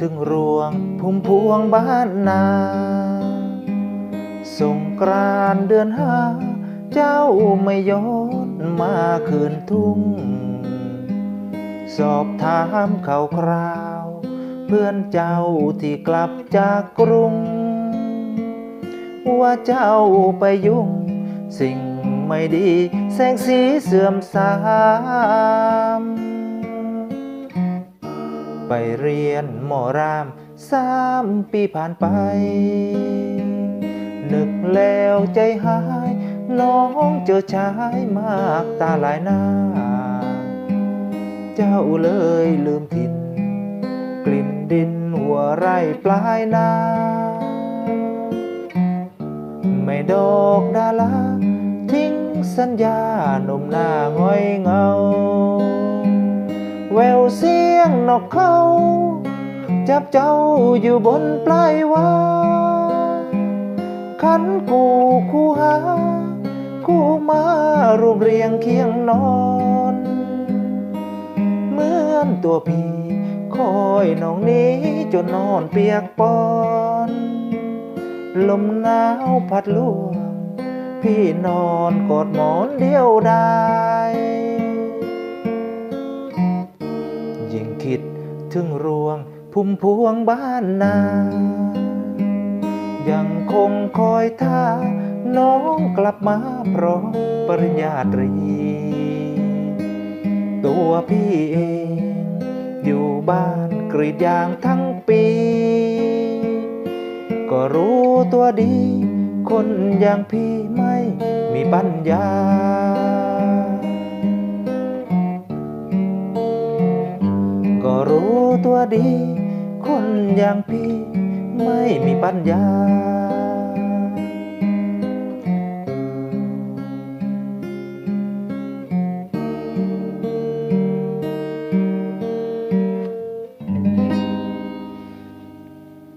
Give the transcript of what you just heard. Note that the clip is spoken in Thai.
ถึงรวงพุ่มพวงบ้านนาสงกรานต์เดือนห้า เจ้าไม่ยศมาคืนทุ่ง สอบถามข่าวคราว เพื่อนเจ้าที่กลับจากกรุง ว่าเจ้าไปยุ่ง สิ่งไม่ดี แสงสีเสื่อมสาม ไปเรียนหมอรามสามปีผ่านไป นึกแล้วใจหาย น้องเจอชายมากตาหลายหน้า เจ้าเลยลืมถิ่น กลิ่นดินหัวไร่ปลายนาไม่ดอกดาลาทิ้งสัญญาหนุ่มหน้าง้อยเงา สียงนกเขาจับเจ้าอยู่บนปลายวาขันกูคู่หา คู่มารวมเรียงเคียงนอน เหมือนตัวพี่คอยน้องนี้จนนอนเปียกปอน ลมหนาวพัดลวง พี่นอนกอดหมอนเดียวไดา ยิ่งคิดถึงรวงพุ่มพวงบ้านนา ยังคงคอยท่าน้องกลับมาพร้อมปริญญาตรี ตัวพี่เอง อยู่บ้านกรีดยางทั้งปี ก็รู้ตัวดี คนอย่างพี่ไม่มีปัญญา ตัวดี คนอย่างพี่ไม่มีปัญญา